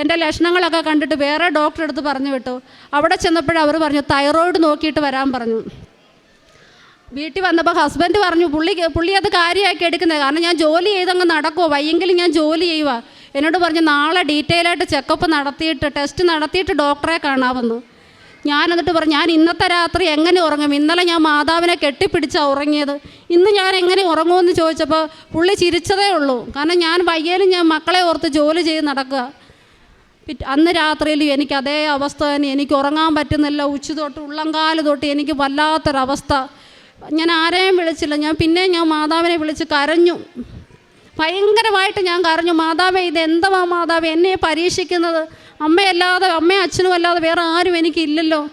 എന്റെ ലക്ഷണങ്ങളൊക്കെ കണ്ടിട്ട് വേറെ ഡോക്ടറെ അടുത്ത് പറഞ്ഞു വിട്ടു. അവിടെ ചെന്നപ്പോഴവർ അവർ പറഞ്ഞു തൈറോയിഡ് നോക്കിയിട്ട് വരാൻ പറഞ്ഞു. വീട്ടിൽ വന്നപ്പോൾ ഹസ്ബൻഡ് പറഞ്ഞു പുള്ളി പുള്ളി അത് കാര്യമാക്കി എടുക്കുന്നത് കാരണം ഞാൻ ജോലി ചെയ്തങ്ങ് നടക്കുമോ വയ്യെങ്കിലും ഞാൻ ജോലി ചെയ്യുക എന്നോട് പറഞ്ഞു നാളെ ഡീറ്റെയിൽ ആയിട്ട് ചെക്കപ്പ് നടത്തിയിട്ട് ടെസ്റ്റ് നടത്തിയിട്ട് ഡോക്ടറെ കാണാമെന്ന്. ഞാൻ എന്നിട്ട് പറഞ്ഞു ഞാൻ ഇന്നത്തെ രാത്രി എങ്ങനെ ഉറങ്ങും? ഇന്നലെ ഞാൻ മാതാവിനെ കെട്ടിപ്പിടിച്ചാണ് ഉറങ്ങിയത്. ഇന്ന് ഞാൻ എങ്ങനെ ഉറങ്ങുമെന്ന് ചോദിച്ചപ്പോൾ പുള്ളി ചിരിച്ചതേ ഉള്ളൂ. കാരണം ഞാൻ വയ്യേലും ഞാൻ മക്കളെ ഓർത്ത് ജോലി ചെയ്ത് നടക്കുക. അന്ന് രാത്രിയിൽ എനിക്ക് അതേ അവസ്ഥ തന്നെ. എനിക്ക് ഉറങ്ങാൻ പറ്റുന്നില്ല. ഉച്ച തൊട്ട് ഉള്ളംകാൽ തൊട്ട് എനിക്ക് വല്ലാത്തൊരവസ്ഥ. ഞാൻ ആരെയും വിളിച്ചില്ല. ഞാൻ പിന്നെ ഞാൻ മാതാവിനെ വിളിച്ച് കരഞ്ഞു. ഭയങ്കരമായിട്ട് ഞാൻ കരഞ്ഞു. മാതാവേ ഇത് എന്തുവാ മാതാവ്? എന്നെ പരീക്ഷിക്കുന്നത്? അമ്മയല്ലാതെ അമ്മയും അച്ഛനും അല്ലാതെ വേറെ ആരും എനിക്കില്ലല്ലോ.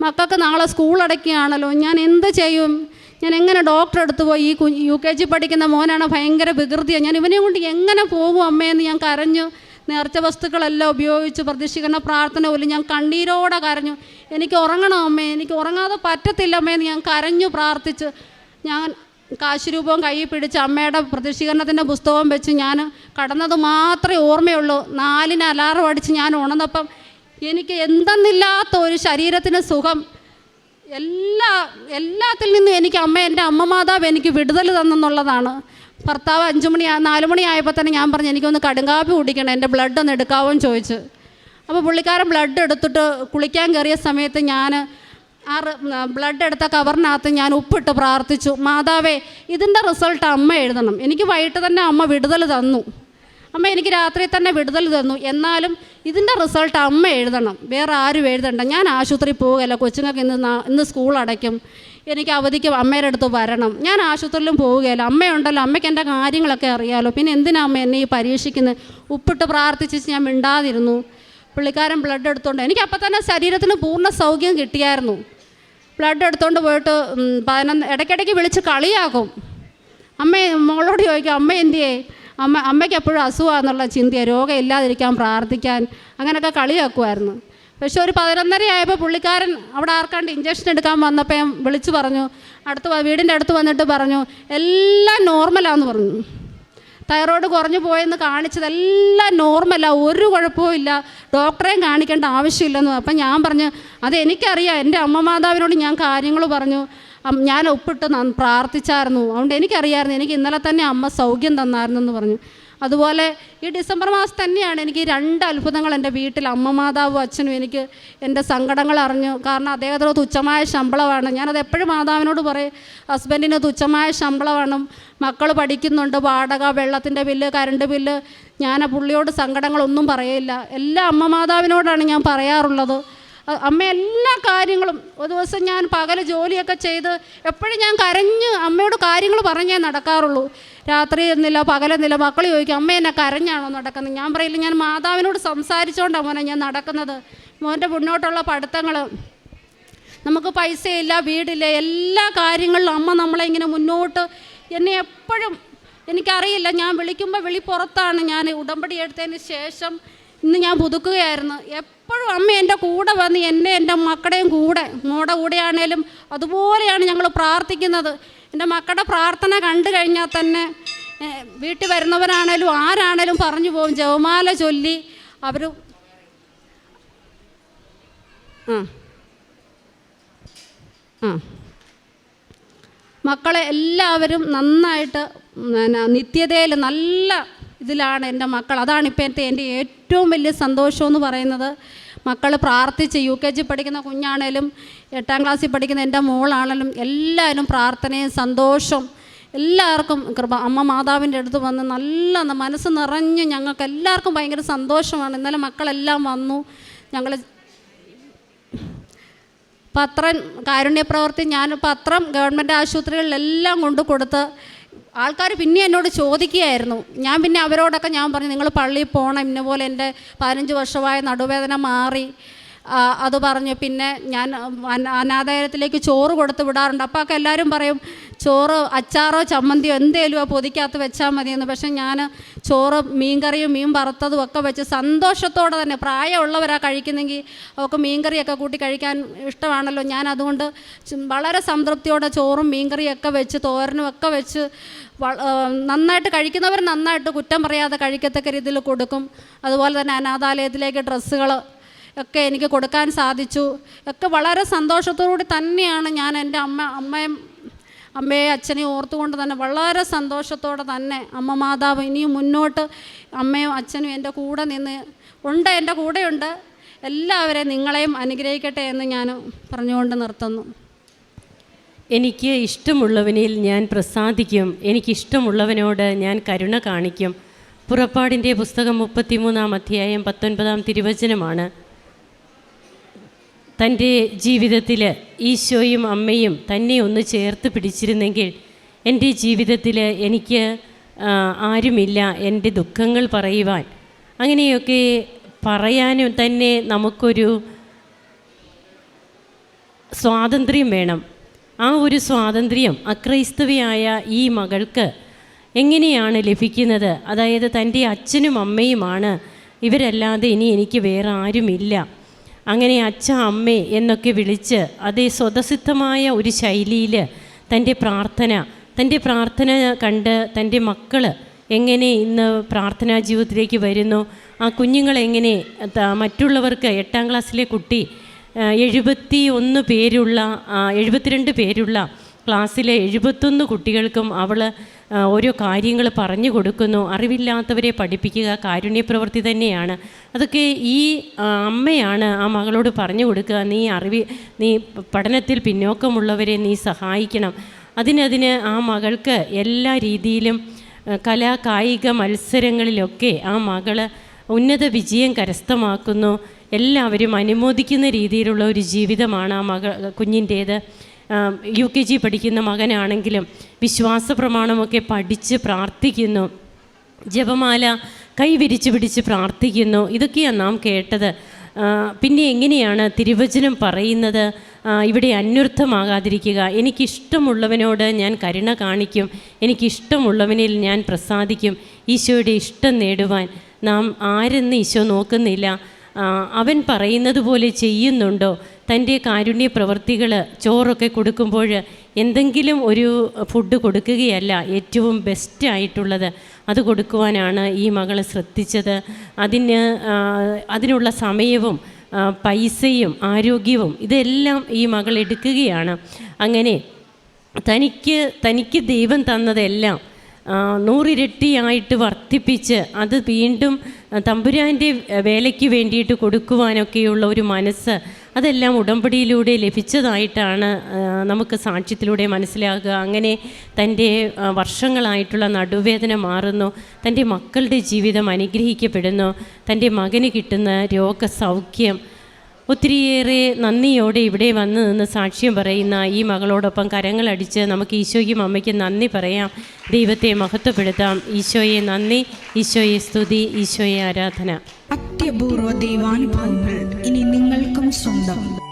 മക്കൾക്ക് നാളെ സ്കൂൾ അടയ്ക്കുകയാണല്ലോ. ഞാൻ എന്ത് ചെയ്യും? ഞാൻ എങ്ങനെ ഡോക്ടറെ അടുത്ത് പോയി? ഈ കുഞ്ഞ് യു കെ ജി പഠിക്കുന്ന മോനാണ് ഭയങ്കര വികൃതിയാണ് ഞാൻ ഇവനെ കൊണ്ട് എങ്ങനെ പോകും അമ്മയെന്ന് ഞാൻ കരഞ്ഞു. നേർച്ച വസ്തുക്കളെല്ലാം ഉപയോഗിച്ച് പ്രതീക്ഷിക്കുന്ന പ്രാർത്ഥന പോലും ഞാൻ കണ്ണീരോടെ കരഞ്ഞു. എനിക്ക് ഉറങ്ങണം അമ്മേ. എനിക്ക് ഉറങ്ങാതെ പറ്റത്തില്ല അമ്മേന്ന് ഞാൻ കരഞ്ഞു പ്രാർത്ഥിച്ച്. ഞാൻ കാശുരൂപവും കയ്യിൽ പിടിച്ച് അമ്മയുടെ പ്രതിഷ്ഠീകരണത്തിന്റെ പുസ്തകവും വെച്ച് ഞാൻ കടന്നത് മാത്രമേ ഓർമ്മയുള്ളൂ. നാലിന് അലാറം അടിച്ച് ഞാൻ ഉണർന്നപ്പം എനിക്ക് എന്തെന്നില്ലാത്ത ഒരു ശരീരത്തിന് സുഖം. എല്ലാ എല്ലാത്തിൽ നിന്നും എനിക്ക് അമ്മ എന്റെ അമ്മ മാതാവ് എനിക്ക് വിടുതൽ തന്നെന്നുള്ളതാണ്. ഭർത്താവ് അഞ്ചു മണി നാല് മണി ആയപ്പോൾ തന്നെ ഞാൻ പറഞ്ഞു എനിക്കൊന്ന് കടുങ്കാപ്പി കുടിക്കണം എന്റെ ബ്ലഡ് ഒന്ന് എടുക്കാവോ? ചോദിച്ചു. അപ്പോൾ പുള്ളിക്കാരൻ ബ്ലഡ് എടുത്തിട്ട് കുളിക്കാൻ കയറിയ സമയത്ത് ഞാൻ ആ ബ്ലഡ് എടുത്ത കവറിനകത്ത് ഞാൻ ഉപ്പിട്ട് പ്രാർത്ഥിച്ചു മാതാവേ ഇതിന്റെ റിസൾട്ട് അമ്മ എഴുതണം. എനിക്ക് വൈകിട്ട് തന്നെ അമ്മ വിടുതൽ തന്നു. അമ്മ എനിക്ക് രാത്രി തന്നെ വിടുതൽ തന്നു. എന്നാലും ഇതിന്റെ റിസൾട്ട് അമ്മ എഴുതണം. വേറെ ആരും എഴുതണ്ട. ഞാൻ ആശുപത്രി പോവുകയല്ല. കൊച്ചുങ്ങൾക്ക് ഇന്ന് ഇന്ന് സ്കൂൾ അടയ്ക്കും. എനിക്ക് അവധിക്ക് അമ്മയുടെ അടുത്ത് വരണം. ഞാൻ ആശുപത്രിയിലും പോവുകയല്ല. അമ്മയുണ്ടല്ലോ. അമ്മയ്ക്ക് എന്റെ കാര്യങ്ങളൊക്കെ അറിയാമല്ലോ പിന്നെ എന്തിനാ അമ്മ എന്നെ ഈ പരീക്ഷിക്കുന്നത് ഉപ്പിട്ട് പ്രാർത്ഥിച്ച് ഞാൻ മിണ്ടാതിരുന്നു. പുള്ളിക്കാരൻ ബ്ലഡ് എടുത്തുകൊണ്ട് എനിക്ക് അപ്പം തന്നെ ശരീരത്തിന് പൂർണ സൗഖ്യം കിട്ടിയായിരുന്നു. ബ്ലഡ് എടുത്തുകൊണ്ട് പോയിട്ട് പതിനൊന്ന് ഇടയ്ക്കിടയ്ക്ക് വിളിച്ച് കളിയാക്കും. അമ്മ മോളോട് ചോദിക്കും അമ്മ എന്തിയേ? അമ്മ അമ്മയ്ക്ക് എപ്പോഴും അസുഖമാണെന്നുള്ള ചിന്തയ രോഗം ഇല്ലാതിരിക്കാൻ പ്രാർത്ഥിക്കാൻ അങ്ങനെയൊക്കെ കളിയാക്കുമായിരുന്നു. പക്ഷെ ഒരു പതിനൊന്നര ആയപ്പോൾ പുള്ളിക്കാരൻ അവിടെ ആർക്കാണ്ട് ഇഞ്ചക്ഷൻ എടുക്കാൻ വന്നപ്പോൾ വിളിച്ചു പറഞ്ഞു അടുത്ത് വീടിന്റെ അടുത്ത് വന്നിട്ട് പറഞ്ഞു എല്ലാം നോർമലാന്ന് പറഞ്ഞു. തൈറോയ്ഡ് കുറഞ്ഞു പോയെന്ന് കാണിച്ചതെല്ലാം നോർമലാണ് ഒരു കുഴപ്പവും ഇല്ല. ഡോക്ടറെയും കാണിക്കേണ്ട ആവശ്യമില്ലെന്ന് അപ്പം ഞാൻ പറഞ്ഞു അത് എനിക്കറിയാം എന്റെ അമ്മ മാതാവിനോട് ഞാൻ കാര്യങ്ങൾ പറഞ്ഞു. ഞാൻ ഒപ്പിട്ട് പ്രാർത്ഥിച്ചായിരുന്നു. അതുകൊണ്ട് എനിക്കറിയാമായിരുന്നു എനിക്ക് ഇന്നലെ തന്നെ അമ്മ സൗഖ്യം തന്നായിരുന്നു എന്ന് പറഞ്ഞു. അതുപോലെ ഈ ഡിസംബർ മാസം തന്നെയാണ് എനിക്ക് രണ്ട് അത്ഭുതങ്ങൾ എന്റെ വീട്ടിൽ അമ്മ മാതാവും അച്ഛനും എനിക്ക് എന്റെ സങ്കടങ്ങൾ അറിഞ്ഞു. കാരണം അദ്ദേഹത്തിന് തുച്ഛമായ ശമ്പളമാണ് ഞാനത് എപ്പോഴും മാതാവിനോട് പറയും ഹസ്ബൻഡിന് തുച്ഛമായ ശമ്പളമാണ് മക്കൾ പഠിക്കുന്നുണ്ട്. വാടക വെള്ളത്തിന്റെ ബില്ല് കറണ്ട് ബില്ല്. ഞാൻ ആ പുള്ളിയോട് സങ്കടങ്ങളൊന്നും പറയില്ല എല്ലാ അമ്മ മാതാവിനോടാണ് ഞാൻ പറയാറുള്ളത്. അമ്മ എല്ലാ കാര്യങ്ങളും ഒരു ദിവസം ഞാൻ പകൽ ജോലിയൊക്കെ ചെയ്ത് എപ്പോഴും ഞാൻ കരഞ്ഞ് അമ്മയോട് കാര്യങ്ങൾ പറഞ്ഞേ നടക്കാറുള്ളൂ. രാത്രി എന്നില്ല പകലെന്നില്ല മക്കൾ ചോദിക്കും അമ്മ എന്നെ കരഞ്ഞാണോ നടക്കുന്നത്? ഞാൻ പറയില്ല ഞാൻ മാതാവിനോട് സംസാരിച്ചുകൊണ്ടാണ് മോനെ ഞാൻ നടക്കുന്നത്. മോന്റെ മുന്നോട്ടുള്ള പഠിത്തങ്ങൾ നമുക്ക് പൈസയില്ല വീടില്ല എല്ലാ കാര്യങ്ങളിലും അമ്മ നമ്മളെ ഇങ്ങനെ മുന്നോട്ട് എന്നെ എപ്പോഴും എനിക്കറിയില്ല. ഞാൻ വിളിക്കുമ്പോൾ വിളി പുറത്താണ്. ഞാൻ ഉടമ്പടി എടുത്തതിന് ശേഷം ഇന്ന് ഞാൻ പുതുക്കുകയായിരുന്നു. എപ്പോഴും അമ്മ എന്റെ കൂടെ വന്ന് എന്നെ എന്റെ മക്കളുടെയും കൂടെ മോടെ കൂടെയാണേലും അതുപോലെയാണ് ഞങ്ങൾ പ്രാർത്ഥിക്കുന്നത്. എന്റെ മക്കളുടെ പ്രാർത്ഥന കണ്ടു കഴിഞ്ഞാൽ തന്നെ വീട്ടിൽ വരുന്നവരാണേലും ആരാണേലും പറഞ്ഞു പോകും. ജവമാല ചൊല്ലി അവർ ആ. മക്കളെ എല്ലാവരും നന്നായിട്ട് നിത്യതയിൽ നല്ല ഇതിലാണ് എന്റെ മക്കൾ. അതാണ് ഇപ്പോഴത്തെ എന്റെ ഏറ്റവും വലിയ സന്തോഷം എന്ന് പറയുന്നത്. മക്കൾ പ്രാർത്ഥിച്ച് യു കെ ജി പഠിക്കുന്ന കുഞ്ഞാണേലും എട്ടാം ക്ലാസ്സിൽ പഠിക്കുന്ന എന്റെ മോളാണേലും എല്ലാവരും പ്രാർത്ഥനയും സന്തോഷം എല്ലാവർക്കും കൃപ. അമ്മ മാതാവിന്റെ അടുത്ത് വന്ന് നല്ല മനസ്സ് നിറഞ്ഞ് ഞങ്ങൾക്ക് എല്ലാവർക്കും ഭയങ്കര സന്തോഷമാണ്. ഇന്നലെ മക്കളെല്ലാം വന്നു. ഞങ്ങൾ പത്രം കാരുണ്യപ്രവർത്തി ഞാൻ പത്രം ഗവൺമെന്റ് ആശുപത്രികളിലെല്ലാം കൊണ്ട് കൊടുത്ത് ആൾക്കാർ പിന്നെ എന്നോട് ചോദിക്കുകയായിരുന്നു. ഞാൻ പിന്നെ അവരോടൊക്കെ ഞാൻ പറഞ്ഞു നിങ്ങൾ പള്ളിയിൽ പോകണം ഇന്ന പോലെ എന്റെ പതിനഞ്ച് വർഷമായ നടുവേദന മാറി. അത് പറഞ്ഞു. പിന്നെ ഞാൻ അന- അനാഥാലയത്തിലേക്ക് ചോറ് കൊടുത്ത് വിടാറുണ്ട്. അപ്പോൾ ഒക്കെ എല്ലാവരും പറയും ചോറ് അച്ചാറോ ചമ്മന്തിയോ എന്തേലും ആ പൊതിക്കകത്ത് വെച്ചാൽ മതിയെന്ന്. പക്ഷെ ഞാൻ ചോറ് മീൻകറിയും മീൻ വറുത്തതും ഒക്കെ വെച്ച് സന്തോഷത്തോടെ തന്നെ പ്രായമുള്ളവരാ കഴിക്കുന്നെങ്കിൽ അവർക്ക് മീൻകറിയൊക്കെ കൂട്ടി കഴിക്കാൻ ഇഷ്ടമാണല്ലോ. ഞാൻ അതുകൊണ്ട് വളരെ സംതൃപ്തിയോടെ ചോറും മീൻകറിയൊക്കെ വെച്ച് തോരനും ഒക്കെ വെച്ച് നന്നായിട്ട് കഴിക്കുന്നവർ നന്നായിട്ട് കുറ്റം പറയാതെ കഴിക്കത്തക്ക രീതിയിൽ കൊടുക്കും. അതുപോലെ തന്നെ അനാഥാലയത്തിലേക്ക് ഡ്രസ്സുകൾ ഒക്കെ എനിക്ക് കൊടുക്കാൻ സാധിച്ചു. ഒക്കെ വളരെ സന്തോഷത്തോടുകൂടി തന്നെയാണ് ഞാൻ എന്റെ അമ്മ അമ്മയും അമ്മയെ അച്ഛനെയും ഓർത്തുകൊണ്ട് തന്നെ വളരെ സന്തോഷത്തോടെ തന്നെ അമ്മ മാതാവ് ഇനിയും മുന്നോട്ട് അമ്മയും അച്ഛനും എന്റെ കൂടെ നിന്ന് ഉണ്ട് എന്റെ കൂടെയുണ്ട്. എല്ലാവരെയും നിങ്ങളെയും അനുഗ്രഹിക്കട്ടെ എന്ന് ഞാൻ പറഞ്ഞുകൊണ്ട് നിർത്തുന്നു. എനിക്ക് ഇഷ്ടമുള്ളവനിൽ ഞാൻ പ്രസാദിക്കും. എനിക്കിഷ്ടമുള്ളവനോട് ഞാൻ കരുണ കാണിക്കും. പുറപ്പാടിന്റെ പുസ്തകം മുപ്പത്തിമൂന്നാം അധ്യായം പത്തൊൻപതാം തിരുവചനമാണ്. തന്റെ ജീവിതത്തിൽ ഈശോയും അമ്മയും തന്നെ ഒന്ന് ചേർത്ത് പിടിച്ചിരുന്നെങ്കിൽ എന്റെ ജീവിതത്തിൽ എനിക്ക് ആരുമില്ല എന്റെ ദുഃഖങ്ങൾ പറയുവാൻ. അങ്ങനെയൊക്കെ പറയാനും തന്നെ നമുക്കൊരു സ്വാതന്ത്ര്യം വേണം. ആ ഒരു സ്വാതന്ത്ര്യം അക്രൈസ്തവയായ ഈ മകൾക്ക് എങ്ങനെയാണ് ലഭിക്കുന്നത്? അതായത് തന്റെ അച്ഛനും അമ്മയുമാണ്. ഇവരല്ലാതെ ഇനി എനിക്ക് വേറെ ആരുമില്ല. അങ്ങനെ അച്ഛ അമ്മേ എന്നൊക്കെ വിളിച്ച് അതേ സ്വതസിദ്ധമായ ഒരു ശൈലിയിൽ തന്റെ പ്രാർത്ഥന തന്റെ പ്രാർത്ഥന കണ്ട് തന്റെ മക്കൾ എങ്ങനെ ഇന്ന് പ്രാർത്ഥനാ ജീവിതത്തിലേക്ക് വരുന്നു ആ കുഞ്ഞുങ്ങളെങ്ങനെ മറ്റുള്ളവർക്ക് എട്ടാം ക്ലാസ്സിലെ കുട്ടി എഴുപത്തി ഒന്ന് പേരുള്ള എഴുപത്തിരണ്ട് പേരുള്ള ക്ലാസ്സിലെ എഴുപത്തൊന്ന് കുട്ടികൾക്കും അവൾ ഓരോ കാര്യങ്ങൾ പറഞ്ഞു കൊടുക്കുന്നു. അറിവില്ലാത്തവരെ പഠിപ്പിക്കുക കാരുണ്യപ്രവൃത്തി തന്നെയാണ്. അതൊക്കെ ഈ അമ്മയാണ് ആ മകളോട് പറഞ്ഞു കൊടുക്കുക. നീ അറിവി നീ പഠനത്തിൽ പിന്നോക്കമുള്ളവരെ നീ സഹായിക്കണം. അതിനതിന് ആ മകൾക്ക് എല്ലാ രീതിയിലും കലാ കായിക മത്സരങ്ങളിലൊക്കെ ആ മകൾ ഉന്നത വിജയം കരസ്ഥമാക്കുന്നു. എല്ലാവരും അനുമോദിക്കുന്ന രീതിയിലുള്ള ഒരു ജീവിതമാണ് ആ മക കുഞ്ഞിന്റേത്. യു കെ ജി പഠിക്കുന്ന മകനാണെങ്കിലും വിശ്വാസ പ്രമാണമൊക്കെ പഠിച്ച് പ്രാർത്ഥിക്കുന്നു. ജപമാല കൈവിരിച്ച് പിടിച്ച് പ്രാർത്ഥിക്കുന്നു. ഇതൊക്കെയാണ് നാം കേട്ടത്. പിന്നെ എങ്ങനെയാണ് തിരുവചനം പറയുന്നത്? ഇവിടെ അന്വർത്ഥമാകാതിരിക്കുക. എനിക്കിഷ്ടമുള്ളവനോട് ഞാൻ കരുണ കാണിക്കും. എനിക്കിഷ്ടമുള്ളവനിൽ ഞാൻ പ്രസാദിക്കും. ഈശോയുടെ ഇഷ്ടം നേടുവാൻ നാം ആരെന്ന് ഈശോ നോക്കുന്നില്ല. അവൻ പറയുന്നത് പോലെ ചെയ്യുന്നുണ്ടോ? തന്റെ കാരുണ്യ പ്രവർത്തികൾ ചോറൊക്കെ കൊടുക്കുമ്പോൾ എന്തെങ്കിലും ഒരു ഫുഡ് കൊടുക്കുകയല്ല ഏറ്റവും ബെസ്റ്റ് ആയിട്ടുള്ളത് അത് കൊടുക്കുവാനാണ് ഈ മകൾ ശ്രദ്ധിച്ചത്. അതിന് അതിനുള്ള സമയവും പൈസയും ആരോഗ്യവും ഇതെല്ലാം ഈ മകൾ എടുക്കുകയാണ്. അങ്ങനെ തനിക്ക് തനിക്ക് ദൈവം തന്നതെല്ലാം നൂറിരട്ടിയായിട്ട് വർദ്ധിപ്പിച്ച് അത് വീണ്ടും തമ്പുരാന്റെ വേലയ്ക്ക് വേണ്ടിയിട്ട് കൊടുക്കുവാനൊക്കെയുള്ള ഒരു മനസ്സ് അതെല്ലാം ഉടമ്പടിയിലൂടെ ലഭിച്ചതായിട്ടാണ് നമുക്ക് സാക്ഷ്യത്തിലൂടെ മനസ്സിലാകുക. അങ്ങനെ തന്റെ വർഷങ്ങളായിട്ടുള്ള നടുവേദന മാറുന്നു. തന്റെ മക്കളുടെ ജീവിതം അനുഗ്രഹിക്കപ്പെടുന്നു. തന്റെ മകന് കിട്ടുന്ന രോഗസൗഖ്യം ഒത്തിരിയേറെ നന്ദിയോടെ ഇവിടെ വന്ന് നിന്ന് സാക്ഷ്യം പറയുന്ന ഈ മകളോടൊപ്പം കരങ്ങളടിച്ച് നമുക്ക് ഈശോയ്ക്കും അമ്മയ്ക്കും നന്ദി പറയാം. ദൈവത്തെ മഹത്വപ്പെടുത്താം. ഈശോയെ നന്ദി ഈശോയെ സ്തുതി ഈശോയെ ആരാധന. അത്യപൂർവ ദൈവാനുഭവങ്ങൾ ഇനി നിങ്ങൾക്കും സ്വന്തം.